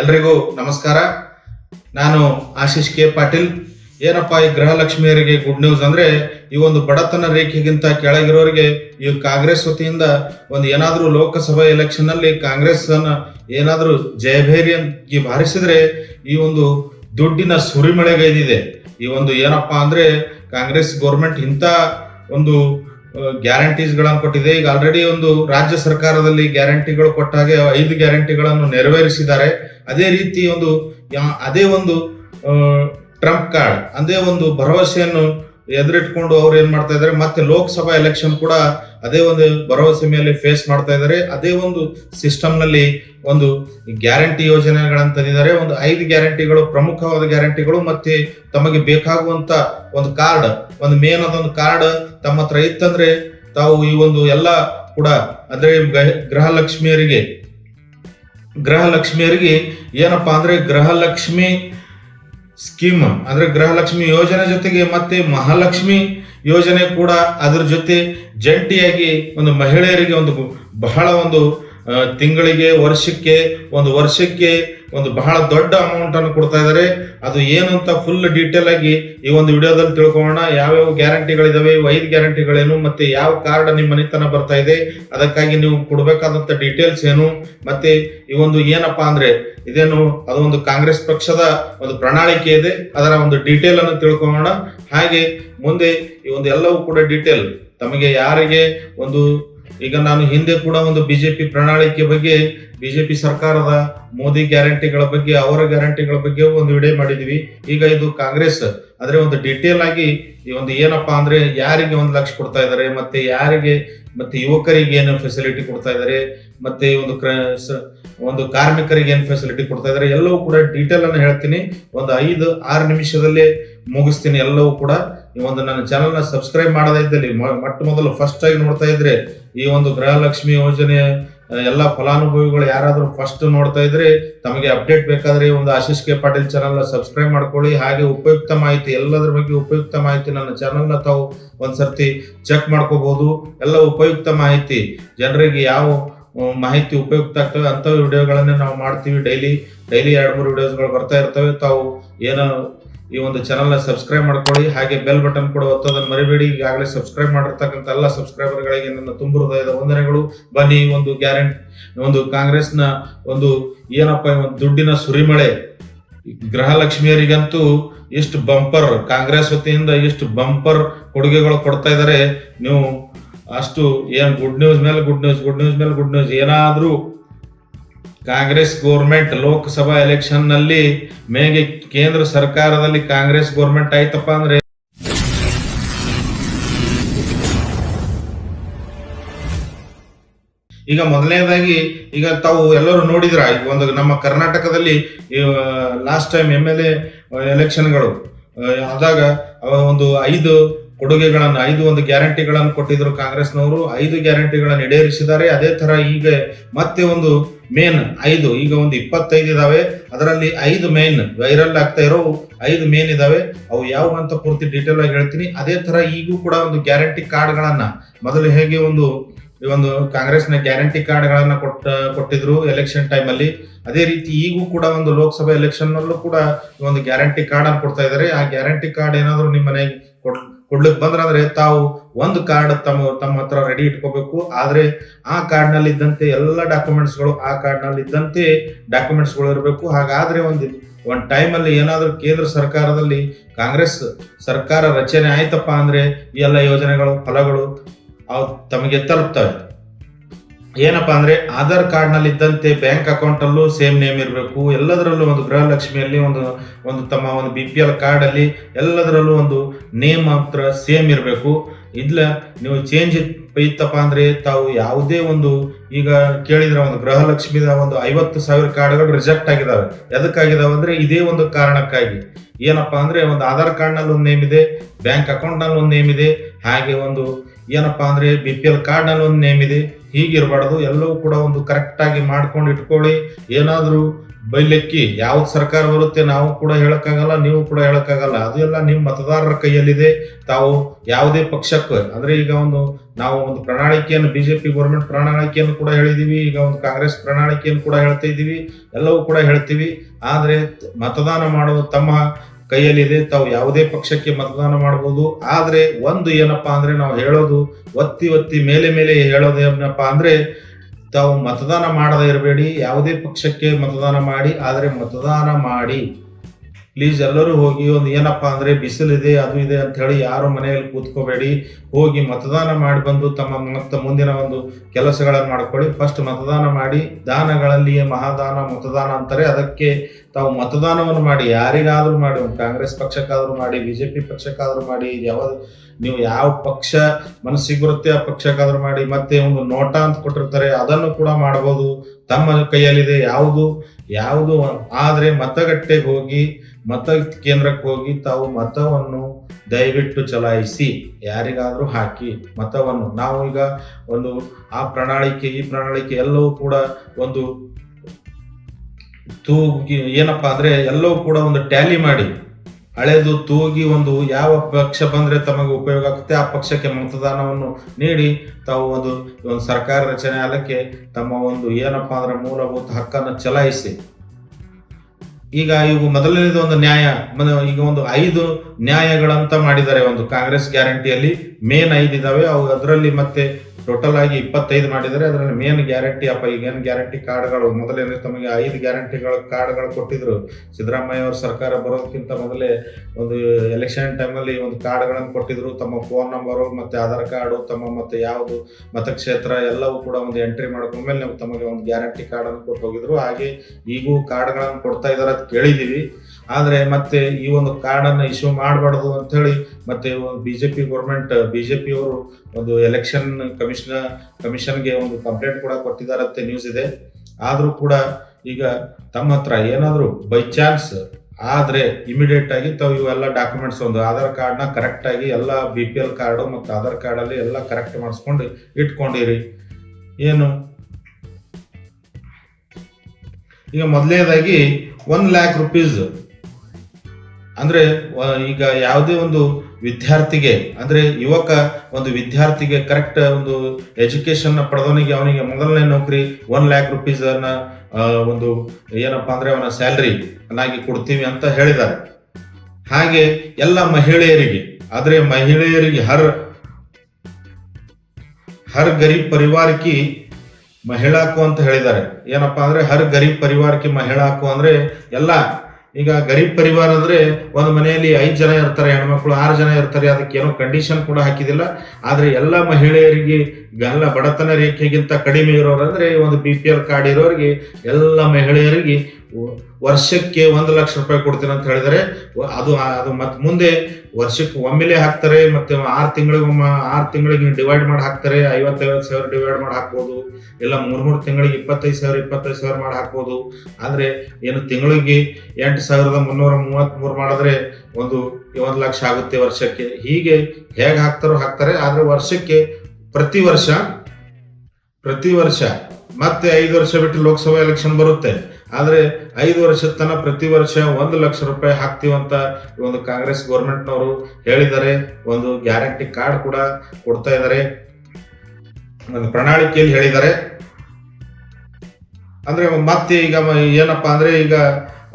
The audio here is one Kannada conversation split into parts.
ಎಲ್ರಿಗೂ ನಮಸ್ಕಾರ. ನಾನು ಆಶೀಶ್ ಕೆ ಪಾಟೀಲ್. ಏನಪ್ಪ ಈ ಗೃಹಲಕ್ಷ್ಮಿಯರಿಗೆ ಗುಡ್ ನ್ಯೂಸ್ ಅಂದ್ರೆ ಈ ಒಂದು ಬಡತನ ರೇಖೆಗಿಂತ ಕೆಳಗಿರೋರಿಗೆ ಈ ಕಾಂಗ್ರೆಸ್ ವತಿಯಿಂದ ಒಂದು ಏನಾದರೂ ಲೋಕಸಭಾ ಎಲೆಕ್ಷನ್ ಅಲ್ಲಿ ಕಾಂಗ್ರೆಸ್ ಅನ್ನ ಏನಾದ್ರೂ ಜಯಭೇರಿ ಅಂತ ಬಾರಿಸಿದ್ರೆ ಈ ಒಂದು ದುಡ್ಡಿನ ಸುರಿಮಳೆಗೈದಿದೆ. ಈ ಒಂದು ಏನಪ್ಪಾ ಅಂದ್ರೆ ಕಾಂಗ್ರೆಸ್ ಗೌರ್ಮೆಂಟ್ ಇಂಥ ಒಂದು ಗ್ಯಾರಂಟೀಸ್ಗಳನ್ನು ಕೊಟ್ಟಿದೆ. ಈಗ ಆಲ್ರೆಡಿ ಒಂದು ರಾಜ್ಯ ಸರ್ಕಾರದಲ್ಲಿ ಗ್ಯಾರಂಟಿಗಳು ಕೊಟ್ಟ ಹಾಗೆ ಐದು ಗ್ಯಾರಂಟಿಗಳನ್ನು ನೆರವೇರಿಸಿದ್ದಾರೆ. ಅದೇ ರೀತಿ ಒಂದು ಅದೇ ಒಂದು ಟ್ರಂಪ್ ಕಾರ್ಡ್, ಅದೇ ಒಂದು ಭರವಸೆಯನ್ನು ಎದುರಿಟ್ಕೊಂಡು ಅವ್ರು ಏನ್ ಮಾಡ್ತಾ ಇದ್ದಾರೆ ಮತ್ತೆ ಲೋಕಸಭಾ ಎಲೆಕ್ಷನ್ ಕೂಡ ಅದೇ ಒಂದು ಭರವಸೆ ಮೇಲೆ ಫೇಸ್ ಮಾಡ್ತಾ ಇದ್ದಾರೆ ಅದೇ ಒಂದು ಸಿಸ್ಟಮ್ನಲ್ಲಿ ಒಂದು ಗ್ಯಾರಂಟಿ ಯೋಜನೆಗಳನ್ನು ತಂದಿದ್ದಾರೆ ಒಂದು ಐದು ಗ್ಯಾರಂಟಿಗಳು ಪ್ರಮುಖವಾದ ಗ್ಯಾರಂಟಿಗಳು ಮತ್ತೆ ತಮಗೆ ಬೇಕಾಗುವಂತ ಒಂದು ಕಾರ್ಡ್ ಒಂದು ಮೇನ್ ಅದೊಂದು ಕಾರ್ಡ್ ತಮ್ಮ ಹತ್ರ ಇತ್ತಂದ್ರೆ ತಾವು ಈ ಒಂದು ಎಲ್ಲ ಕೂಡ ಅಂದ್ರೆ ಗೃಹ- ಗೃಹಲಕ್ಷ್ಮಿಯರಿಗೆ ಗೃಹಲಕ್ಷ್ಮಿಯರಿಗೆ ಏನಪ್ಪಾ ಅಂದ್ರೆ ಗೃಹಲಕ್ಷ್ಮಿ ಸ್ಕೀಮ್ ಅಂದ್ರೆ ಗೃಹಲಕ್ಷ್ಮಿ ಯೋಜನೆ ಜೊತೆಗೆ ಮತ್ತೆ ಮಹಾಲಕ್ಷ್ಮಿ ಯೋಜನೆ ಕೂಡ ಅದ್ರ ಜೊತೆ ಜಂಟಿಯಾಗಿ ಒಂದು ಮಹಿಳೆಯರಿಗೆ ಒಂದು ಬಹಳ ಒಂದು ತಿಂಗಳಿಗೆ ವರ್ಷಕ್ಕೆ, ಒಂದು ವರ್ಷಕ್ಕೆ ಒಂದು ಬಹಳ ದೊಡ್ಡ ಅಮೌಂಟ್ ಅನ್ನು ಕೊಡ್ತಾ ಇದ್ದಾರೆ. ಅದು ಏನು ಅಂತ ಫುಲ್ ಡೀಟೇಲ್ ಆಗಿ ಈ ಒಂದು ವಿಡಿಯೋದಲ್ಲಿ ತಿಳ್ಕೊಳ್ಳೋಣ. ಯಾವ್ಯಾವ ಗ್ಯಾರಂಟಿಗಳಿದಾವೆ ಇವು ಐದು ಗ್ಯಾರಂಟಿಗಳೇನು ಮತ್ತೆ ಯಾವ ಕಾರ್ಡ್ ನಿಮ್ಮ ಮನೆತನ ಬರ್ತಾ ಇದೆ, ಅದಕ್ಕಾಗಿ ನೀವು ಕೊಡಬೇಕಾದಂತ ಡೀಟೇಲ್ಸ್ ಏನು, ಮತ್ತೆ ಈ ಒಂದು ಏನಪ್ಪಾ ಅಂದ್ರೆ ಇದೇನು ಒಂದು ಕಾಂಗ್ರೆಸ್ ಪಕ್ಷದ ಒಂದು ಪ್ರಣಾಳಿಕೆ ಇದೆ, ಅದರ ಒಂದು ಡೀಟೇಲ್ ಅನ್ನು ತಿಳ್ಕೊಳ್ಳೋಣ. ಹಾಗೆ ಮುಂದೆ ಈ ಒಂದು ಎಲ್ಲವೂ ಕೂಡ ಡೀಟೇಲ್ ತಮಗೆ ಯಾರಿಗೆ ಒಂದು, ಈಗ ನಾನು ಹಿಂದೆ ಕೂಡ ಒಂದು ಬಿಜೆಪಿ ಪ್ರಣಾಳಿಕೆ ಬಗ್ಗೆ ಬಿಜೆಪಿ ಸರ್ಕಾರದ ಮೋದಿ ಗ್ಯಾರಂಟಿಗಳ ಬಗ್ಗೆ, ಅವರ ಗ್ಯಾರಂಟಿಗಳ ಬಗ್ಗೆ ಒಂದು ವಿಡಿಯೋ ಮಾಡಿದೀವಿ. ಈಗ ಇದು ಕಾಂಗ್ರೆಸ್, ಆದ್ರೆ ಒಂದು ಡೀಟೇಲ್ ಆಗಿ ಈ ಒಂದು ಏನಪ್ಪಾ ಅಂದ್ರೆ ಯಾರಿಗೆ ಒಂದು ಲಕ್ಷ ಕೊಡ್ತಾ ಇದ್ದಾರೆ, ಮತ್ತೆ ಯಾರಿಗೆ, ಮತ್ತೆ ಯುವಕರಿಗೆ ಏನು ಫೆಸಿಲಿಟಿ ಕೊಡ್ತಾ ಇದ್ದಾರೆ ಮತ್ತೆ ಒಂದು ಒಂದು ಕಾರ್ಮಿಕರಿಗೆ ಏನು ಫೆಸಿಲಿಟಿ ಕೊಡ್ತಾ ಇದ್ದಾರೆ ಎಲ್ಲವೂ ಕೂಡ ಡೀಟೇಲ್ ಅನ್ನು ಹೇಳ್ತೀನಿ. ಒಂದು ಐದು, ಆರು ನಿಮಿಷದಲ್ಲಿ ಮುಗಿಸ್ತೀನಿ. ಎಲ್ಲವೂ ಕೂಡ ಈ ಒಂದು ನನ್ನ ಚಾನಲ್ನ ಸಬ್ಸ್ಕ್ರೈಬ್ ಮಾಡದೇ ಇದ್ದಲ್ಲಿ ಮೊಟ್ಟ ಮೊದಲು ಫಸ್ಟ್ ಆಗಿ ನೋಡ್ತಾ ಇದ್ರೆ, ಈ ಒಂದು ಗೃಹಲಕ್ಷ್ಮಿ ಯೋಜನೆ ಎಲ್ಲಾ ಫಲಾನುಭವಿಗಳು ಯಾರಾದರೂ ಫಸ್ಟ್ ನೋಡ್ತಾ ಇದ್ರೆ, ತಮಗೆ ಅಪ್ಡೇಟ್ ಬೇಕಾದ್ರೆ ಒಂದು ಆಶೀಶ್ ಕೆ ಪಾಟೀಲ್ ಚಾನಲ್ನ ಸಬ್ಸ್ಕ್ರೈಬ್ ಮಾಡ್ಕೊಳ್ಳಿ. ಹಾಗೆ ಉಪಯುಕ್ತ ಮಾಹಿತಿ, ಎಲ್ಲದರ ಬಗ್ಗೆ ಉಪಯುಕ್ತ ಮಾಹಿತಿ ನನ್ನ ಚಾನಲ್ನ ತಾವು ಒಂದ್ಸರ್ತಿ ಚೆಕ್ ಮಾಡ್ಕೋಬಹುದು. ಎಲ್ಲ ಉಪಯುಕ್ತ ಮಾಹಿತಿ. ಜನರಿಗೆ ಯಾವ ಮಾಹಿತಿ ಉಪಯುಕ್ತ ಆಗ್ತವೆ ಅಂತ ವಿಡಿಯೋಗಳನ್ನೇ ನಾವು ಮಾಡ್ತೀವಿ. ಡೈಲಿ ಡೈಲಿ ಎರಡು ಮೂರು ವಿಡಿಯೋಸ್ಗಳು ಬರ್ತಾ ಇರ್ತವೆ. ತಾವು ಏನೋ ಈ ಒಂದು ಚಾನಲ್ನ ಸಬ್ಸ್ಕ್ರೈಬ್ ಮಾಡ್ಕೊಳ್ಳಿ. ಹಾಗೆ ಬೆಲ್ ಬಟನ್ ಕೂಡ ಒತ್ತೋದನ್ನು ಮರಿಬೇಡಿ. ಈಗಾಗಲೇ ಸಬ್ಸ್ಕ್ರೈಬ್ ಮಾಡಿರ್ತಕ್ಕಂಥ ಎಲ್ಲ ಸಬ್ಸ್ಕ್ರೈಬರ್ಗಳಿಗೆ ನನ್ನ ತುಂಬ ಹೃದಯದ ವಂದನೆಗಳು. ಬನ್ನಿ ಒಂದು ಗ್ಯಾರಂಟಿ, ಒಂದು ಕಾಂಗ್ರೆಸ್ನ ಒಂದು ಏನಪ್ಪ ಒಂದು ದುಡ್ಡಿನ ಸುರಿಮಳೆ. ಗೃಹಲಕ್ಷ್ಮಿಯರಿಗಂತೂ ಎಷ್ಟು ಬಂಪರ್ ಕಾಂಗ್ರೆಸ್ ವತಿಯಿಂದ ಎಷ್ಟು ಬಂಪರ್ ಕೊಡುಗೆಗಳು ಕೊಡ್ತಾ ಇದ್ದಾರೆ. ನೀವು ಅಷ್ಟು ಏನ್ ಗುಡ್ ನ್ಯೂಸ್ ಮೇಲೆ ಗುಡ್ ನ್ಯೂಸ್ ಗುಡ್ ನ್ಯೂಸ್ ಮೇಲೆ ಗುಡ್ ನ್ಯೂಸ್ ಏನಾದರೂ ಕಾಂಗ್ರೆಸ್ ಗೋರ್ಮೆಂಟ್ ಲೋಕಸಭಾ ಎಲೆಕ್ಷನ್ನಲ್ಲಿ ಮೇಗೆ ಕೇಂದ್ರ ಸರ್ಕಾರದಲ್ಲಿ ಕಾಂಗ್ರೆಸ್ ಗೋರ್ಮೆಂಟ್ ಆಯ್ತಪ್ಪ ಅಂದ್ರೆ ಈಗ ಮೊದಲನೇದಾಗಿ ಈಗ ತಾವು ಎಲ್ಲರೂ ನೋಡಿದ್ರ, ಈಗ ಒಂದು ನಮ್ಮ ಕರ್ನಾಟಕದಲ್ಲಿ last time M L A ಎಲೆಕ್ಷನ್ಗಳು ಆದಾಗ ಒಂದು ಐದು ಕೊಡುಗೆಗಳನ್ನು, ಐದು ಒಂದು ಗ್ಯಾರಂಟಿಗಳನ್ನು ಕೊಟ್ಟಿದ್ರು ಕಾಂಗ್ರೆಸ್ನವರು, ಐದು ಗ್ಯಾರಂಟಿಗಳನ್ನು ಈಡೇರಿಸಿದ್ದಾರೆ. ಅದೇ ತರ ಈಗ ಮತ್ತೆ ಒಂದು ಮೇನ್, ಐದು, ಈಗ ಒಂದು ಇಪ್ಪತ್ತೈದು ಇದಾವೆ. ಅದರಲ್ಲಿ ಐದು ಮೇನ್ ವೈರಲ್ ಆಗ್ತಾ ಇರೋ ಐದು ಮೇನ್ ಇದಾವೆ. ಅವು ಯಾವ ಅಂತ ಪೂರ್ತಿ ಡೀಟೇಲ್ ಆಗಿ ಹೇಳ್ತೀನಿ. ಅದೇ ತರ ಈಗೂ ಕೂಡ ಒಂದು ಗ್ಯಾರಂಟಿ ಕಾರ್ಡ್ಗಳನ್ನ ಮೊದಲು ಹೇಗೆ ಒಂದು, ಈ ಒಂದು ಕಾಂಗ್ರೆಸ್ನ ಗ್ಯಾರಂಟಿ ಕಾರ್ಡ್ಗಳನ್ನು ಕೊಟ್ಟ, ಕೊಟ್ಟಿದ್ರು ಎಲೆಕ್ಷನ್ ಟೈಮ್ ಅಲ್ಲಿ. ಅದೇ ರೀತಿ ಈಗೂ ಕೂಡ ಒಂದು ಲೋಕಸಭಾ ಎಲೆಕ್ಷನ್ ನಲ್ಲೂ ಕೂಡ ಒಂದು ಗ್ಯಾರಂಟಿ ಕಾರ್ಡ್ ಅನ್ನು ಕೊಡ್ತಾ ಇದ್ದಾರೆ. ಆ ಗ್ಯಾರಂಟಿ ಕಾರ್ಡ್ ಏನಾದರೂ ನಿಮ್ಮ ಮನೆಗೆ ಕೊಡ್ ಕೊಡ್ಲಿಕ್ಕೆ ಬಂದ್ರಂದ್ರೆ ತಾವು ಒಂದು ಕಾರ್ಡ್ ತಮ್ಮ ತಮ್ಮ ಹತ್ರ ರೆಡಿ ಇಟ್ಕೋಬೇಕು. ಆದ್ರೆ ಆ ಕಾರ್ಡ್ನಲ್ಲಿ ಇದ್ದಂತೆ ಎಲ್ಲ ಡಾಕ್ಯುಮೆಂಟ್ಸ್ಗಳು ಆ ಕಾರ್ಡ್ನಲ್ಲಿ ಇದ್ದಂತೆ ಡಾಕ್ಯುಮೆಂಟ್ಸ್ಗಳು ಇರಬೇಕು. ಹಾಗಾದ್ರೆ ಒಂದು, ಒಂದ್ ಟೈಮ್ ಅಲ್ಲಿ ಏನಾದ್ರೂ ಕೇಂದ್ರ ಸರ್ಕಾರದಲ್ಲಿ ಕಾಂಗ್ರೆಸ್ ಸರ್ಕಾರ ರಚನೆ ಆಯ್ತಪ್ಪ ಅಂದ್ರೆ ಈ ಎಲ್ಲ ಯೋಜನೆಗಳು, ಫಲಗಳು ಅವು ತಮಗೆ ತಲುಪ್ತವೆ. ಏನಪ್ಪಾ ಅಂದ್ರೆ ಆಧಾರ್ ಕಾರ್ಡ್ನಲ್ಲಿ ಇದ್ದಂತೆ ಬ್ಯಾಂಕ್ ಅಕೌಂಟ್ ಅಲ್ಲೂ ಸೇಮ್ ನೇಮ್ ಇರಬೇಕು. ಎಲ್ಲದರಲ್ಲೂ ಒಂದು ಗೃಹಲಕ್ಷ್ಮಿಯಲ್ಲಿ ಒಂದು ಒಂದು ತಮ್ಮ ಒಂದು ಬಿ ಪಿ ಎಲ್ ಕಾರ್ಡ್ ಅಲ್ಲಿ ಎಲ್ಲದರಲ್ಲೂ ಒಂದು ನೇಮ್ ಮಾತ್ರ ಸೇಮ್ ಇರಬೇಕು. ಇಲ್ಲ ನೀವು ಚೇಂಜ್ ಇತ್ತಪ್ಪ ಅಂದ್ರೆ ತಾವು ಯಾವುದೇ ಒಂದು ಈಗ ಕೇಳಿದ್ರೆ ಒಂದು ಗೃಹಲಕ್ಷ್ಮಿದ ಒಂದು ಐವತ್ತು ಸಾವಿರ ಕಾರ್ಡ್ಗಳು ರಿಜೆಕ್ಟ್ ಆಗಿದಾವೆ. ಎದಕ್ಕಾಗಿದಾವೆ ಅಂದ್ರೆ ಇದೇ ಒಂದು ಕಾರಣಕ್ಕಾಗಿ. ಏನಪ್ಪಾ ಅಂದ್ರೆ ಒಂದು ಆಧಾರ್ ಕಾರ್ಡ್ನಲ್ಲಿ ಒಂದು ನೇಮ್ ಇದೆ, ಬ್ಯಾಂಕ್ ಅಕೌಂಟ್ನಲ್ಲಿ ಒಂದು ನೇಮ್ ಇದೆ, ಹಾಗೆ ಒಂದು ಏನಪ್ಪಾ ಅಂದ್ರೆ ಬಿ ಪಿ ಎಲ್ ಕಾರ್ಡ್ನಲ್ಲಿ ಒಂದು ನೇಮ್ ಇದೆ. ಹೀಗಿರಬಾರ್ದು, ಎಲ್ಲವೂ ಕೂಡ ಒಂದು ಕರೆಕ್ಟಾಗಿ ಮಾಡ್ಕೊಂಡು ಇಟ್ಕೊಳ್ಳಿ. ಏನಾದ್ರೂ ಬೈಲೆಕ್ಕಿ, ಯಾವ್ದು ಸರ್ಕಾರ ಬರುತ್ತೆ ನಾವು ಕೂಡ ಹೇಳಕ್ಕಾಗಲ್ಲ, ನೀವು ಕೂಡ ಹೇಳಕ್ಕಾಗಲ್ಲ. ಎಲ್ಲ ನಿಮ್ಮ ಮತದಾರರ ಕೈಯಲ್ಲಿದೆ. ತಾವು ಯಾವುದೇ ಪಕ್ಷಕ್ಕೆ, ಅಂದ್ರೆ ಈಗ ಒಂದು ನಾವು ಒಂದು ಪ್ರಣಾಳಿಕೆಯನ್ನು, ಬಿಜೆಪಿ ಗೌರ್ಮೆಂಟ್ ಪ್ರಣಾಳಿಕೆಯನ್ನು ಕೂಡ ಹೇಳಿದೀವಿ, ಈಗ ಒಂದು ಕಾಂಗ್ರೆಸ್ ಪ್ರಣಾಳಿಕೆಯನ್ನು ಕೂಡ ಹೇಳ್ತಾ ಇದ್ದೀವಿ, ಎಲ್ಲವೂ ಕೂಡ ಹೇಳ್ತೀವಿ. ಆದರೆ ಮತದಾನ ಮಾಡೋದು ತಮ್ಮ ಕೈಯಲ್ಲಿದೆ, ತಾವು ಯಾವುದೇ ಪಕ್ಷಕ್ಕೆ ಮತದಾನ ಮಾಡಬಹುದು ಆದರೆ ಒಂದು ಏನಪ್ಪಾ ಅಂದ್ರೆ ನಾವು ಹೇಳೋದು, ಒತ್ತಿ ಒತ್ತಿ ಮೇಲೆ ಮೇಲೆ ಹೇಳೋದು ಏನಪ್ಪಾ ಅಂದ್ರೆ ತಾವು ಮತದಾನ ಮಾಡದೇ ಇರಬೇಡಿ, ಯಾವುದೇ ಪಕ್ಷಕ್ಕೆ ಮತದಾನ ಮಾಡಿ, ಆದರೆ ಮತದಾನ ಮಾಡಿ. ಪ್ಲೀಸ್ ಎಲ್ಲರೂ ಹೋಗಿ ಒಂದು ಏನಪ್ಪಾ ಅಂದ್ರೆ ಬಿಸಿಲಿದೆ, ಅದು ಇದೆ ಅಂತ ಹೇಳಿ ಯಾರು ಮನೆಯಲ್ಲಿ ಕೂತ್ಕೋಬೇಡಿ. ಹೋಗಿ ಮತದಾನ ಮಾಡಿ ಬಂದು ತಮ್ಮ ಮತ್ತೆ ಮುಂದಿನ ಒಂದು ಕೆಲಸಗಳನ್ನು ಮಾಡ್ಕೊಳ್ಳಿ. ಫಸ್ಟ್ ಮತದಾನ ಮಾಡಿ ದಾನಗಳಲ್ಲಿ ಮಹಾದಾನ, ಮತದಾನ ಅಂತಾರೆ. ಅದಕ್ಕೆ ತಾವು ಮತದಾನವನ್ನು ಮಾಡಿ, ಯಾರಿಗಾದರೂ ಮಾಡಿ ಕಾಂಗ್ರೆಸ್ ಪಕ್ಷಕ್ಕಾದರೂ ಮಾಡಿ, ಬಿಜೆಪಿ ಪಕ್ಷಕ್ಕಾದರೂ ಮಾಡಿ ಯಾವ ನೀವು ಯಾವ ಪಕ್ಷ ಮನಸ್ಸಿಗೆ ಬರುತ್ತೆ ಆ ಪಕ್ಷಕ್ಕಾದರೂ ಮಾಡಿ, ಮತ್ತೆ ಒಂದು ನೋಟ ಅಂತ ಕೊಟ್ಟಿರ್ತಾರೆ, ಅದನ್ನು ಕೂಡ ಮಾಡಬಹುದು ತಮ್ಮ ಕೈಯಲ್ಲಿದೆ ಯಾವುದು? ಯಾವುದು? ಆದ್ರೆ ಮತಗಟ್ಟೆಗೆ ಹೋಗಿ ಮತ ಕೇಂದ್ರಕ್ಕೆ ಹೋಗಿ ತಾವು ಮತವನ್ನು ದಯವಿಟ್ಟು ಚಲಾಯಿಸಿ, ಯಾರಿಗಾದರೂ ಹಾಕಿ ಮತವನ್ನು. ನಾವು ಈಗ ಒಂದು ಆ ಪ್ರಣಾಳಿಕೆ, ಈ ಪ್ರಣಾಳಿಕೆ ಎಲ್ಲವೂ ಕೂಡ ಒಂದು ತೂಗಿ, ಏನಪ್ಪಾ ಅಂದ್ರೆ ಎಲ್ಲವೂ ಕೂಡ ಒಂದು ಟ್ಯಾಲಿ ಮಾಡಿ. ಹಳೆದು ತೂಗಿ ಒಂದು ಯಾವ ಪಕ್ಷ ಬಂದ್ರೆ ತಮಗೆ ಉಪಯೋಗ ಆಗುತ್ತೆ, ಆ ಪಕ್ಷಕ್ಕೆ ಮತದಾನವನ್ನು ನೀಡಿ ತಾವು ಒಂದು ಒಂದು ಸರ್ಕಾರ ರಚನೆ ಆಗಲಿಕ್ಕೆ ತಮ್ಮ ಒಂದು ಏನಪ್ಪಾ ಅಂದ್ರೆ ಮೂಲಭೂತ ಹಕ್ಕನ್ನು ಚಲಾಯಿಸಿ. ಈಗ ಇವು ಮೊದಲನೇದು ಒಂದು ನ್ಯಾಯ ಈಗ ಒಂದು ಐದು ನ್ಯಾಯಗಳಂತ ಮಾಡಿದ್ದಾರೆ ಒಂದು ಕಾಂಗ್ರೆಸ್ ಗ್ಯಾರಂಟಿಯಲ್ಲಿ ಮೇನ್ ಐದು ಇದಾವೆ ಅವು ಅದರಲ್ಲಿ ಮತ್ತೆ ಟೋಟಲ್ ಆಗಿ ಇಪ್ಪತ್ತೈದು ಮಾಡಿದರೆ ಅದರಲ್ಲಿ ಮೇನ್ ಗ್ಯಾರಂಟಿ ಅಪ್ಪ ಈಗ ಏನು ಗ್ಯಾರಂಟಿ ಕಾರ್ಡ್ಗಳು ಮೊದಲೇನು ತಮಗೆ ಐದು ಗ್ಯಾರಂಟಿಗಳ ಕಾರ್ಡ್ಗಳು ಕೊಟ್ಟಿದ್ರು. ಸಿದ್ದರಾಮಯ್ಯ ಅವ್ರ ಸರ್ಕಾರ ಬರೋದಕ್ಕಿಂತ ಮೊದಲೇ ಒಂದು ಎಲೆಕ್ಷನ್ ಟೈಮಲ್ಲಿ ಒಂದು ಕಾರ್ಡ್ಗಳನ್ನು ಕೊಟ್ಟಿದ್ರು. ತಮ್ಮ ಫೋನ್ ನಂಬರು ಮತ್ತು ಆಧಾರ್ ಕಾರ್ಡು, ತಮ್ಮ ಮತ್ತು ಯಾವುದು ಮತಕ್ಷೇತ್ರ ಎಲ್ಲವೂ ಕೂಡ ಒಂದು ಎಂಟ್ರಿ ಮಾಡ್ಕೊಂಡ್ಮೇಲೆ ನಾವು ತಮಗೆ ಒಂದು ಗ್ಯಾರಂಟಿ ಕಾರ್ಡನ್ನು ಕೊಟ್ಟು ಹೋಗಿದ್ರು. ಹಾಗೆ ಈಗೂ ಕಾರ್ಡ್ಗಳನ್ನು ಕೊಡ್ತಾ ಇದ್ದಾರೆ ಅಂತ ಕೇಳಿದೀವಿ. ಆದ್ರೆ ಮತ್ತೆ ಈ ಒಂದು ಕಾರ್ಡನ್ನು ಇಶ್ಯೂ ಮಾಡಬಾರ್ದು ಅಂತ ಹೇಳಿ ಮತ್ತೆ ಪಿ ಗೌರ್ಮೆಂಟ್ ಬಿಜೆಪಿ ಅವರು ಒಂದು ಎಲೆಕ್ಷನ್ ಕಮಿಷನ್ ಕಮಿಷನ್ಗೆ ಒಂದು ಕಂಪ್ಲೇಂಟ್ ಕೂಡ ಕೊಟ್ಟಿದ್ದಾರಂತೆ ನ್ಯೂಸ್ ಇದೆ. ಆದರೂ ಕೂಡ ಈಗ ತಮ್ಮ ಹತ್ರ ಏನಾದರೂ ಬೈ ಚಾನ್ಸ್ ಆದರೆ ಇಮಿಡಿಯೇಟ್ ಆಗಿ ತಾವು ಇವೆಲ್ಲ ಡಾಕ್ಯುಮೆಂಟ್ಸ್ ಒಂದು ಆಧಾರ್ ಕಾರ್ಡ್ನ ಕರೆಕ್ಟ್ ಆಗಿ ಎಲ್ಲ ಬಿ ಪಿ ಎಲ್ ಕಾರ್ಡು ಮತ್ತು ಆಧಾರ್ ಕಾರ್ಡಲ್ಲಿ ಎಲ್ಲ ಕರೆಕ್ಟ್ ಮಾಡಿಸ್ಕೊಂಡು ಇಟ್ಕೊಂಡಿರಿ. ಏನು? ಈಗ ಮೊದಲನೇದಾಗಿ ಒನ್ ಲ್ಯಾಕ್ ರುಪೀಸ್ ಅಂದ್ರೆ ಈಗ ಯಾವುದೇ ಒಂದು ವಿದ್ಯಾರ್ಥಿಗೆ, ಅಂದ್ರೆ ಯುವಕ ಒಂದು ವಿದ್ಯಾರ್ಥಿಗೆ ಕರೆಕ್ಟ್ ಒಂದು ಎಜುಕೇಶನ್ ಪಡೆದವನಿಗೆ ಅವನಿಗೆ ಮೊದಲನೇ ನೌಕರಿ ಒನ್ ಲ್ಯಾಕ್ ರುಪೀಸನ್ನ ಒಂದು ಏನಪ್ಪ ಅಂದ್ರೆ ಅವನ ಸ್ಯಾಲ್ರಿ ಅನ್ನಾಗಿ ಕೊಡ್ತೀವಿ ಅಂತ ಹೇಳಿದ್ದಾರೆ. ಹಾಗೆ ಎಲ್ಲ ಮಹಿಳೆಯರಿಗೆ, ಆದರೆ ಮಹಿಳೆಯರಿಗೆ ಹರ್ ಹರ್ ಗರೀಬ್ ಪರಿವಾರಕ್ಕೆ ಮಹಿಳಾಕು ಅಂತ ಹೇಳಿದ್ದಾರೆ. ಏನಪ್ಪಾ ಅಂದ್ರೆ ಹರ್ ಗರೀಬ್ ಪರಿವಾರಕ್ಕೆ ಮಹಿಳಾಕು ಅಂದ್ರೆ ಎಲ್ಲ ಈಗ ಗರೀಬ್ ಪರಿವಾರ ಅಂದ್ರೆ ಒಂದು ಮನೆಯಲ್ಲಿ ಐದು ಜನ ಇರ್ತಾರೆ, ಹೆಣ್ಮಕ್ಳು ಆರು ಜನ ಇರ್ತಾರೆ, ಅದಕ್ಕೆ ಏನೋ ಕಂಡೀಷನ್ ಕೂಡ ಹಾಕಿದಿಲ್ಲ. ಆದ್ರೆ ಎಲ್ಲ ಮಹಿಳೆಯರಿಗೆ ಎಲ್ಲ ಬಡತನ ರೇಖೆಗಿಂತ ಕಡಿಮೆ ಇರೋರು ಒಂದು ಬಿ ಪಿ ಎಲ್ ಕಾರ್ಡ್ ಇರೋರಿಗೆ ಎಲ್ಲ ಮಹಿಳೆಯರಿಗೆ ವರ್ಷಕ್ಕೆ ಒಂದು ಲಕ್ಷ ರೂಪಾಯಿ ಕೊಡ್ತೀನಿ ಅಂತ ಹೇಳಿದರೆ, ಅದು ಅದು ಮತ್ತೆ ಮುಂದೆ ವರ್ಷಕ್ಕೆ ಒಮ್ಮೆಲೆ ಹಾಕ್ತಾರೆ, ಮತ್ತೆ ಆರು ತಿಂಗಳಿಗೆ ಆರು ತಿಂಗಳಿಗೆ ಡಿವೈಡ್ ಮಾಡಿ ಹಾಕ್ತಾರೆ, ಐವತ್ತೈವತ್ತು ಸಾವಿರ ಡಿವೈಡ್ ಮಾಡಿ ಹಾಕ್ಬೋದು, ಇಲ್ಲ ಮೂರು ಮೂರು ತಿಂಗಳಿಗೆ ಇಪ್ಪತ್ತೈದು ಸಾವಿರ ಇಪ್ಪತ್ತೈದು ಸಾವಿರ ಮಾಡಿ ಹಾಕ್ಬೋದು. ಆದರೆ ಏನು ತಿಂಗಳಿಗೆ ಎಂಟು ಸಾವಿರದ ಮುನ್ನೂರ ಮೂವತ್ತ್ಮೂರು ಮಾಡಿದ್ರೆ ಒಂದು ಒಂದು ಲಕ್ಷ ಆಗುತ್ತೆ ವರ್ಷಕ್ಕೆ. ಹೀಗೆ ಹೇಗೆ ಹಾಕ್ತಾರೋ ಹಾಕ್ತಾರೆ, ಆದರೆ ವರ್ಷಕ್ಕೆ ಪ್ರತಿ ವರ್ಷ ಪ್ರತಿ ವರ್ಷ ಮತ್ತೆ ಐದು ವರ್ಷ ಬಿಟ್ಟು ಲೋಕಸಭಾ ಎಲೆಕ್ಷನ್ ಬರುತ್ತೆ. ಆದ್ರೆ ಐದು ವರ್ಷದ ತನಕ ಪ್ರತಿ ವರ್ಷ ಒಂದು ಲಕ್ಷ ರೂಪಾಯಿ ಹಾಕ್ತೀವಂತ ಒಂದು ಕಾಂಗ್ರೆಸ್ ಗೌರ್ಮೆಂಟ್ನವರು ಹೇಳಿದ್ದಾರೆ. ಒಂದು ಗ್ಯಾರಂಟಿ ಕಾರ್ಡ್ ಕೂಡ ಕೊಡ್ತಾ ಇದ್ದಾರೆ. ಒಂದು ಪ್ರಣಾಳಿಕೆಯಲ್ಲಿ ಹೇಳಿದ್ದಾರೆ. ಅಂದ್ರೆ ಮತ್ತೆ ಈಗ ಏನಪ್ಪಾ ಅಂದ್ರೆ ಈಗ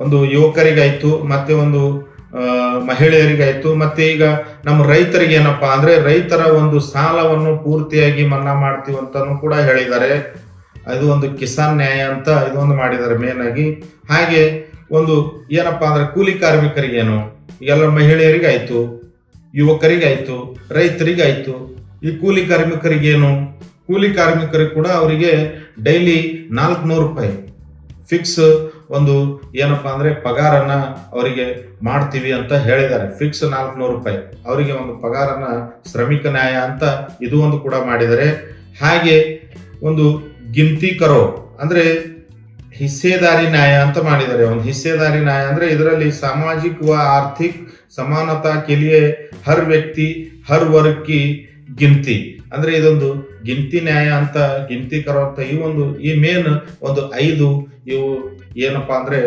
ಒಂದು ಯುವಕರಿಗಾಯ್ತು, ಮತ್ತೆ ಒಂದು ಮಹಿಳೆಯರಿಗಾಯ್ತು, ಮತ್ತೆ ಈಗ ನಮ್ಮ ರೈತರಿಗೆ ಏನಪ್ಪಾ ಅಂದ್ರೆ ರೈತರ ಒಂದು ಸಾಲವನ್ನು ಪೂರ್ತಿಯಾಗಿ ಮನ್ನಾ ಮಾಡ್ತೀವಿ ಅಂತಾನು ಕೂಡ ಹೇಳಿದ್ದಾರೆ. ಅದು ಒಂದು ಕಿಸಾನ್ ನ್ಯಾಯ ಅಂತ ಇದೊಂದು ಮಾಡಿದ್ದಾರೆ ಮೇನ್ ಆಗಿ. ಹಾಗೆ ಒಂದು ಏನಪ್ಪಾ ಅಂದ್ರೆ ಕೂಲಿ ಕಾರ್ಮಿಕರಿಗೇನು? ಎಲ್ಲ ಮಹಿಳೆಯರಿಗಾಯ್ತು, ಯುವಕರಿಗಾಯ್ತು, ರೈತರಿಗಾಯ್ತು. ಈ ಕೂಲಿ ಕಾರ್ಮಿಕರಿಗೇನು? ಕೂಲಿ ಕಾರ್ಮಿಕರಿಗೆ ಕೂಡ ಅವರಿಗೆ ಡೈಲಿ ನಾಲ್ಕುನೂರು ರೂಪಾಯಿ ಫಿಕ್ಸ್ ಒಂದು ಏನಪ್ಪಾ ಅಂದ್ರೆ ಪಗಾರನ್ನ ಅವರಿಗೆ ಮಾಡ್ತೀವಿ ಅಂತ ಹೇಳಿದ್ದಾರೆ. ಫಿಕ್ಸ್ ನಾಲ್ಕುನೂರು ರೂಪಾಯಿ. ಅವರಿಗೆ ಒಂದು ಪಗಾರನ್ನ ಶ್ರಮಿಕ ನ್ಯಾಯ ಅಂತ ಇದು ಒಂದು ಕೂಡ ಮಾಡಿದ್ದಾರೆ. ಹಾಗೆ ಒಂದು ಗಿಂತಿ ಕರೋ. ಅಂದ್ರೆ ಹಿಸ್ಸೇದಾರಿ ನ್ಯಾಯ ಅಂತ ಮಾಡಿದ್ದಾರೆ. ಒಂದು ಹಿಸ್ಸೆದಾರಿ ನ್ಯಾಯ ಅಂದ್ರೆ ಇದರಲ್ಲಿ ಸಾಮಾಜಿಕ ವ ಆರ್ಥಿಕ ಸಮಾನತಾ ಕೆಲಿಯೇ ಹರ್ ವ್ಯಕ್ತಿ, ಹರ್ ವರ್ಗ್ ಕಿ ಗಿಂತಿ. ಅಂದ್ರೆ ಇದೊಂದು ಗಿಂತಿ ನ್ಯಾಯ ಅಂತ, ಗಿಂತಿ ಕರೋ ಅಂತ ಈ ಒಂದು, ಈ ಮೇನ್ ಒಂದು ಐದು ಇವು ಏನಪ್ಪಾ ಅಂದ್ರೆ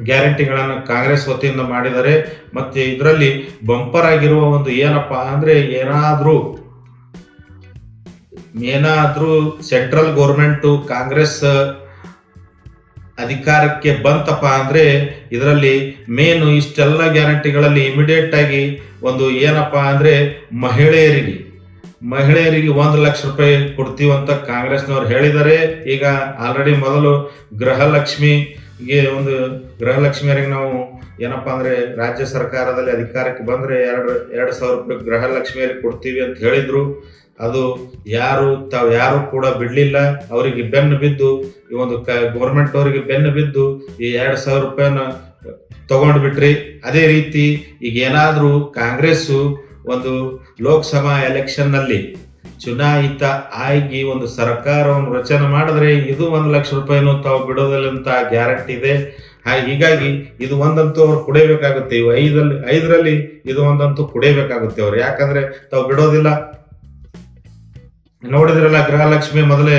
ಗ್ಯಾರಂಟಿಗಳನ್ನು ಕಾಂಗ್ರೆಸ್ ವತಿಯಿಂದ ಮಾಡಿದ್ದಾರೆ. ಮತ್ತೆ ಇದರಲ್ಲಿ ಬಂಪರ್ ಆಗಿರುವ ಒಂದು ಏನಪ್ಪಾ ಅಂದ್ರೆ ಏನಾದ್ರೂ ಏನಾದ್ರೂ ಸೆಂಟ್ರಲ್ ಗೌರ್ಮೆಂಟು ಕಾಂಗ್ರೆಸ್ ಅಧಿಕಾರಕ್ಕೆ ಬಂತಪ್ಪ ಅಂದ್ರೆ ಇದರಲ್ಲಿ ಮೇನು ಇಷ್ಟೆಲ್ಲ ಗ್ಯಾರಂಟಿಗಳಲ್ಲಿ ಇಮಿಡಿಯೇಟ್ ಆಗಿ ಒಂದು ಏನಪ್ಪಾ ಅಂದ್ರೆ ಮಹಿಳೆಯರಿಗೆ ಮಹಿಳೆಯರಿಗೆ ಒಂದು ಲಕ್ಷ ರೂಪಾಯಿ ಕೊಡ್ತೀವಂತ ಕಾಂಗ್ರೆಸ್ನವ್ರು ಹೇಳಿದ್ದಾರೆ ಈಗ ಆಲ್ರೆಡಿ ಮೊದಲು ಗೃಹಲಕ್ಷ್ಮಿಗೆ ಒಂದು ಗೃಹಲಕ್ಷ್ಮಿಯರಿಗೆ ನಾವು ಏನಪ್ಪಾ ಅಂದ್ರೆ ರಾಜ್ಯ ಸರ್ಕಾರದಲ್ಲಿ ಅಧಿಕಾರಕ್ಕೆ ಬಂದ್ರೆ ಎರಡು ಎರಡು ಸಾವಿರ ರೂಪಾಯಿ ಗೃಹಲಕ್ಷ್ಮಿಯರಿಗೆ ಕೊಡ್ತೀವಿ ಅಂತ ಹೇಳಿದ್ರು. ಅದು ಯಾರು, ತಾವು ಯಾರು ಕೂಡ ಬಿಡ್ಲಿಲ್ಲ. ಅವರಿಗೆ ಬೆನ್ನು ಬಿದ್ದು, ಈ ಒಂದು ಗೌರ್ಮೆಂಟ್ ಅವರಿಗೆ ಬೆನ್ನು ಬಿದ್ದು ಈ ಎರಡು ಸಾವಿರ ರೂಪಾಯಿನ ತಗೊಂಡ್ಬಿಟ್ರಿ. ಅದೇ ರೀತಿ ಈಗ ಏನಾದ್ರೂ ಕಾಂಗ್ರೆಸ್ ಒಂದು ಲೋಕಸಭಾ ಎಲೆಕ್ಷನ್ನಲ್ಲಿ ಚುನಾಯಿತ ಆಗಿ ಒಂದು ಸರ್ಕಾರವನ್ನು ರಚನೆ ಮಾಡಿದ್ರೆ ಇದು ಒಂದು ಲಕ್ಷ ರೂಪಾಯಿನೂ ತಾವು ಬಿಡೋದಿಲ್ಲ ಅಂತ ಗ್ಯಾರಂಟಿ ಇದೆ. ಹಾಗೆ ಹೀಗಾಗಿ ಇದು ಒಂದಂತೂ ಅವ್ರು ಕುಡಿಯಬೇಕಾಗುತ್ತೆ ಇವು ಐದಲ್ಲಿ, ಐದರಲ್ಲಿ ಇದು ಒಂದಂತೂ ಕುಡಿಯಬೇಕಾಗುತ್ತೆ ಅವ್ರು. ಯಾಕಂದ್ರೆ ತಾವು ಬಿಡೋದಿಲ್ಲ. ನೋಡಿದ್ರಲ್ಲ ಗೃಹಲಕ್ಷ್ಮಿ ಮೊದಲೇ,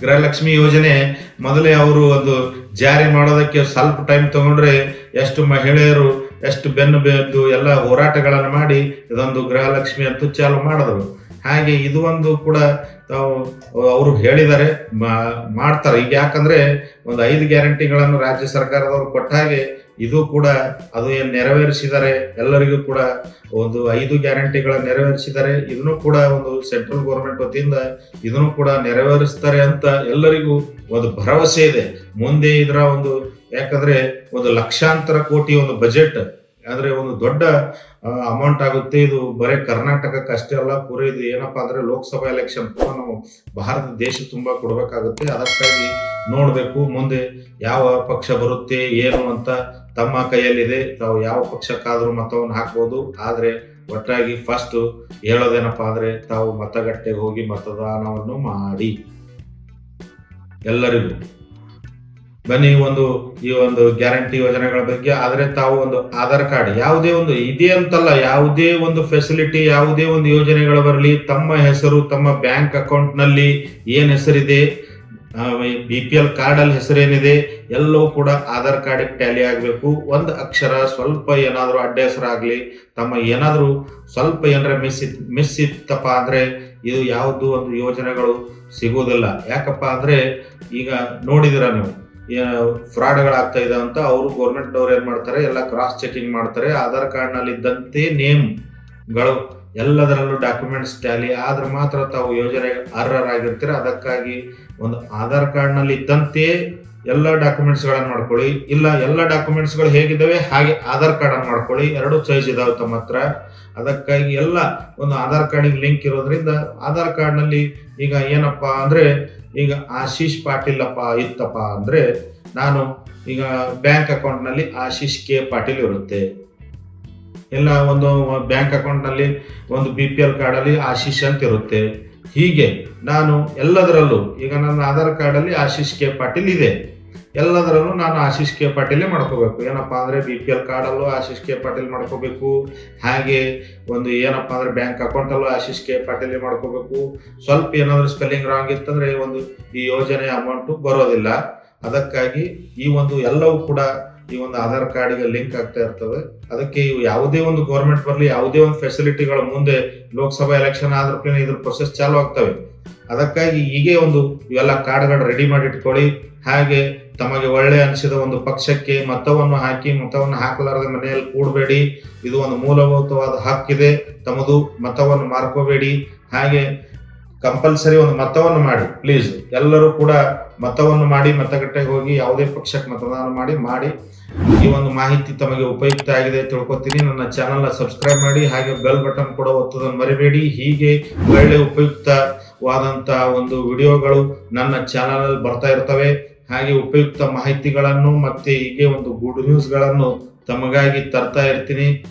ಗೃಹಲಕ್ಷ್ಮಿ ಯೋಜನೆ ಮೊದಲೇ ಅವರು ಒಂದು ಜಾರಿ ಮಾಡೋದಕ್ಕೆ ಸ್ವಲ್ಪ ಟೈಮ್ ತಗೊಂಡ್ರೆ ಎಷ್ಟು ಮಹಿಳೆಯರು, ಎಷ್ಟು ಬೆನ್ನು ಬೆದ್ದು ಎಲ್ಲ ಹೋರಾಟಗಳನ್ನು ಮಾಡಿ ಇದೊಂದು ಗೃಹಲಕ್ಷ್ಮಿ ಅಂತೂ ಚಾಲು ಮಾಡಿದ್ರು. ಹಾಗೆ ಇದು ಒಂದು ಕೂಡ ಅವರು ಹೇಳಿದ್ದಾರೆ ಮಾಡ್ತಾರೆ. ಈಗ ಯಾಕಂದ್ರೆ ಒಂದು ಐದು ಗ್ಯಾರಂಟಿಗಳನ್ನು ರಾಜ್ಯ ಸರ್ಕಾರದವರು ಕೊಟ್ಟ ಹಾಗೆ ಇದು ಕೂಡ ಅದು ಏನು ನೆರವೇರಿಸಿದ್ದಾರೆ ಎಲ್ಲರಿಗೂ ಕೂಡ ಒಂದು ಐದು ಗ್ಯಾರಂಟಿಗಳನ್ನು ನೆರವೇರಿಸಿದ್ದಾರೆ ಇದನ್ನು ಕೂಡ ಒಂದು ಸೆಂಟ್ರಲ್ ಗೌರ್ಮೆಂಟ್ ವತಿಯಿಂದ ಇದನ್ನು ಕೂಡ ನೆರವೇರಿಸ್ತಾರೆ ಅಂತ ಎಲ್ಲರಿಗೂ ಒಂದು ಭರವಸೆ ಇದೆ. ಮುಂದೆ ಇದರ ಒಂದು, ಯಾಕಂದ್ರೆ ಒಂದು ಲಕ್ಷಾಂತರ ಕೋಟಿ ಒಂದು ಬಜೆಟ್ ಅಂದ್ರೆ ಒಂದು ದೊಡ್ಡ ಅಮೌಂಟ್ ಆಗುತ್ತೆ. ಇದು ಬರೀ ಕರ್ನಾಟಕಕ್ಕೆ ಅಷ್ಟೇ ಅಲ್ಲ, ಪೂರ ಇದು ಏನಪ್ಪಾ ಅಂದ್ರೆ ಲೋಕಸಭಾ ಎಲೆಕ್ಷನ್ ನಾವು ಭಾರತ ದೇಶ ತುಂಬಾ ಕೊಡ್ಬೇಕಾಗುತ್ತೆ. ಅದಕ್ಕಾಗಿ ನೋಡಬೇಕು ಮುಂದೆ ಯಾವ ಪಕ್ಷ ಬರುತ್ತೆ, ಏನು ಅಂತ ತಮ್ಮ ಕೈಯಲ್ಲಿದೆ. ತಾವು ಯಾವ ಪಕ್ಷಕ್ಕಾದ್ರೂ ಮತವನ್ನು ಹಾಕ್ಬೋದು. ಆದರೆ ಒಟ್ಟಾಗಿ ಫಸ್ಟ್ ಹೇಳೋದೇನಪ್ಪ ಅಂದ್ರೆ ತಾವು ಮತಗಟ್ಟೆಗೆ ಹೋಗಿ ಮತದಾನವನ್ನು ಮಾಡಿ. ಎಲ್ಲರಿಗೂ. ಬನ್ನಿ, ಒಂದು ಈ ಒಂದು ಗ್ಯಾರಂಟಿ ಯೋಜನೆಗಳ ಬಗ್ಗೆ, ಆದ್ರೆ ತಾವು ಒಂದು ಆಧಾರ್ ಕಾರ್ಡ್, ಯಾವುದೇ ಒಂದು, ಇದೆ ಅಂತಲ್ಲ, ಯಾವುದೇ ಒಂದು ಫೆಸಿಲಿಟಿ ಯಾವುದೇ ಒಂದು ಯೋಜನೆಗಳು ಬರಲಿ, ತಮ್ಮ ಹೆಸರು, ತಮ್ಮ ಬ್ಯಾಂಕ್ ಅಕೌಂಟ್ನಲ್ಲಿ ಏನ್ ಹೆಸರಿದೆ ಬಿ ಪಿ ಎಲ್ ಕಾರ್ಡ್ ಅಲ್ಲಿ ಹೆಸರೇನಿದೆ, ಎಲ್ಲವೂ ಕೂಡ ಆಧಾರ್ ಕಾರ್ಡ್ ಟ್ಯಾಲಿ ಆಗಬೇಕು. ಒಂದು ಅಕ್ಷರ, ಸ್ವಲ್ಪ ಏನಾದರೂ ಅಡ್ಡ ಹೆಸರಾಗಲಿ, ತಮ್ಮ ಏನಾದರೂ ಸ್ವಲ್ಪ ಏನಾರ ಮಿಸ್ ಮಿಸ್ ಇತ್ತಪ್ಪ ಅಂದ್ರೆ ಇದು ಯಾವುದು ಒಂದು ಯೋಜನೆಗಳು ಸಿಗುವುದಿಲ್ಲ ಯಾಕಪ್ಪ ಅಂದರೆ ಈಗ ನೋಡಿದಿರ ನೀವು ಫ್ರಾಡ್ಗಳಾಗ್ತಾ ಇದೆ ಅಂತ ಅವರು ಗೌರ್ಮೆಂಟ್ ಅವ್ರು ಏನ್ ಮಾಡ್ತಾರೆ? ಎಲ್ಲ ಕ್ರಾಸ್ ಚೆಕಿಂಗ್ ಮಾಡ್ತಾರೆ. ಆಧಾರ್ ಕಾರ್ಡ್ನಲ್ಲಿ ಇದ್ದಂತೆ ನೇಮ್ಗಳು ಎಲ್ಲದರಲ್ಲೂ ಡಾಕ್ಯುಮೆಂಟ್ಸ್ ಟ್ಯಾಲಿ ಆದ್ರೆ ಮಾತ್ರ ತಾವು ಯೋಜನೆ ಅರ್ಹರಾಗಿರ್ತೀರ. ಅದಕ್ಕಾಗಿ ಒಂದು ಆಧಾರ್ ಕಾರ್ಡ್ನಲ್ಲಿ ಇದ್ದಂತೆ ಎಲ್ಲ ಡಾಕ್ಯುಮೆಂಟ್ಸ್ ಗಳನ್ನ ಮಾಡ್ಕೊಳ್ಳಿ. ಇಲ್ಲ, ಎಲ್ಲ ಡಾಕ್ಯುಮೆಂಟ್ಸ್ಗಳು ಹೇಗಿದ್ದಾವೆ? ಹಾಗೆ ಆಧಾರ್ ಕಾರ್ಡ್ ಅನ್ನು ಮಾಡ್ಕೊಳ್ಳಿ. ಎರಡು ಸೈಜ್ ಇದಾವೆ ತಮ್ಮ ಹತ್ರ. ಅದಕ್ಕಾಗಿ ಎಲ್ಲ ಒಂದು ಆಧಾರ್ ಕಾರ್ಡಿಗೆ ಲಿಂಕ್ ಇರೋದ್ರಿಂದ ಆಧಾರ್ ಕಾರ್ಡ್ನಲ್ಲಿ ಈಗ ಏನಪ್ಪಾ ಅಂದ್ರೆ ಈಗ ಆಶೀಶ್ ಪಾಟೀಲ್ ಅಪ್ಪ ಇತ್ತಪ್ಪ ಅಂದ್ರೆ ನಾನು ಈಗ ಬ್ಯಾಂಕ್ ಅಕೌಂಟ್ನಲ್ಲಿ ಆಶೀಶ್ ಕೆ ಪಾಟೀಲ್ ಇರುತ್ತೆ. ಇಲ್ಲ ಒಂದು ಬ್ಯಾಂಕ್ ಅಕೌಂಟ್ನಲ್ಲಿ ಒಂದು ಬಿ ಪಿ ಎಲ್ ಕಾರ್ಡ್ ಅಲ್ಲಿ ಆಶೀಶ್ ಅಂತ ಇರುತ್ತೆ. ಹೀಗೆ ನಾನು ಎಲ್ಲದರಲ್ಲೂ ಈಗ ನನ್ನ ಆಧಾರ್ ಕಾರ್ಡ್ ಅಲ್ಲಿ ಆಶೀಶ್ ಕೆ ಪಾಟೀಲ್ ಇದೆ. ಎಲ್ಲದರಲ್ಲೂ ನಾನು ಆಶೀಶ್ ಕೆ ಪಾಟೀಲೇ ಮಾಡ್ಕೋಬೇಕು. ಏನಪ್ಪ ಅಂದರೆ ಬಿ ಪಿ ಎಲ್ ಕಾರ್ಡಲ್ಲೂ ಆಶೀಶ್ ಕೆ ಪಾಟೀಲ್ ಮಾಡ್ಕೋಬೇಕು. ಹಾಗೆ ಒಂದು ಏನಪ್ಪ ಅಂದ್ರೆ ಬ್ಯಾಂಕ್ ಅಕೌಂಟ್ ಅಲ್ಲೂ ಆಶೀಶ್ ಕೆ ಪಾಟೀಲೇ ಮಾಡ್ಕೋಬೇಕು. ಸ್ವಲ್ಪ ಏನಾದರೂ ಸ್ಪೆಲ್ಲಿಂಗ್ ರಾಂಗ್ ಇತ್ತಂದ್ರೆ ಒಂದು ಈ ಯೋಜನೆ ಅಮೌಂಟು ಬರೋದಿಲ್ಲ. ಅದಕ್ಕಾಗಿ ಈ ಒಂದು ಎಲ್ಲವೂ ಕೂಡ ಈ ಒಂದು ಆಧಾರ್ ಕಾರ್ಡ್ಗೆ ಲಿಂಕ್ ಆಗ್ತಾ ಇರ್ತದೆ. ಅದಕ್ಕೆ ಇವು ಯಾವುದೇ ಒಂದು ಗೌರ್ಮೆಂಟ್ ಬರಲಿ, ಯಾವುದೇ ಒಂದು ಫೆಸಿಲಿಟಿಗಳ ಮುಂದೆ ಲೋಕಸಭಾ ಎಲೆಕ್ಷನ್ ಆದ್ರೂ ಇದ್ರ ಪ್ರೊಸೆಸ್ ಚಾಲು ಆಗ್ತವೆ. ಅದಕ್ಕಾಗಿ ಹೀಗೆ ಒಂದು ಇವೆಲ್ಲ ಕಾರ್ಡ್ಗಳು ರೆಡಿ ಮಾಡಿ ಇಟ್ಕೊಳ್ಳಿ. ಹಾಗೆ ತಮಗೆ ಒಳ್ಳೆ ಅನಿಸಿದ ಒಂದು ಪಕ್ಷಕ್ಕೆ ಮತವನ್ನು ಹಾಕಿ, ಮತವನ್ನು ಹಾಕಲಾರದ ಮನೆಯಲ್ಲಿ ಕೂಡಬೇಡಿ. ಇದು ಒಂದು ಮೂಲಭೂತವಾದ ಹಕ್ಕಿದೆ. ತಮ್ಮದು ಮತವನ್ನು ಮಾರ್ಕೋಬೇಡಿ. ಹಾಗೆ ಕಂಪಲ್ಸರಿ ಒಂದು ಮತವನ್ನು ಮಾಡಿ ಪ್ಲೀಸ್ ಎಲ್ಲರೂ ಕೂಡ ಮತವನ್ನು ಮಾಡಿ, ಮತಗಟ್ಟೆಗೆ ಹೋಗಿ ಯಾವುದೇ ಪಕ್ಷಕ್ಕೆ ಮತದಾನ ಮಾಡಿ ಮಾಡಿ. ಈ ಒಂದು ಮಾಹಿತಿ ತಮಗೆ ಉಪಯುಕ್ತ ಆಗಿದೆ ತಿಳ್ಕೊತೀನಿ. ನನ್ನ ಚಾನಲ್ನ ಸಬ್ಸ್ಕ್ರೈಬ್ ಮಾಡಿ, ಹಾಗೆ ಬೆಲ್ ಬಟನ್ ಕೂಡ ಒತ್ತೋದನ್ನು ಮರಿಬೇಡಿ. ಹೀಗೆ ಒಳ್ಳೆ ಉಪಯುಕ್ತವಾದಂತ ಒಂದು ವಿಡಿಯೋಗಳು ನನ್ನ ಚಾನಲ್ ಬರ್ತಾ ಇರ್ತವೆ. ಹಾಗೆ ಉಪಯುಕ್ತ ಮಾಹಿತಿಗಳನ್ನು ಮತ್ತೆ ಹೀಗೆ ಒಂದು ಗುಡ್ ನ್ಯೂಸ್ಗಳನ್ನು ತಮಗಾಗಿ ತರ್ತಾ ಇರ್ತೀನಿ.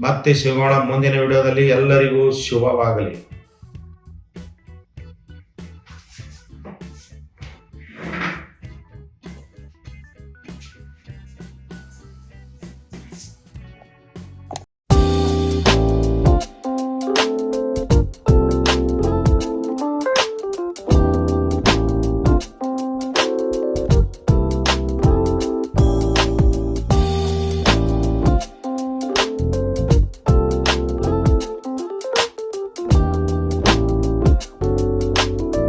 ಮತ್ತೆ ಸಿಗೋಣ ಮುಂದಿನ ವಿಡಿಯೋದಲ್ಲಿ ಎಲ್ಲರಿಗೂ ಶುಭವಾಗಲಿ.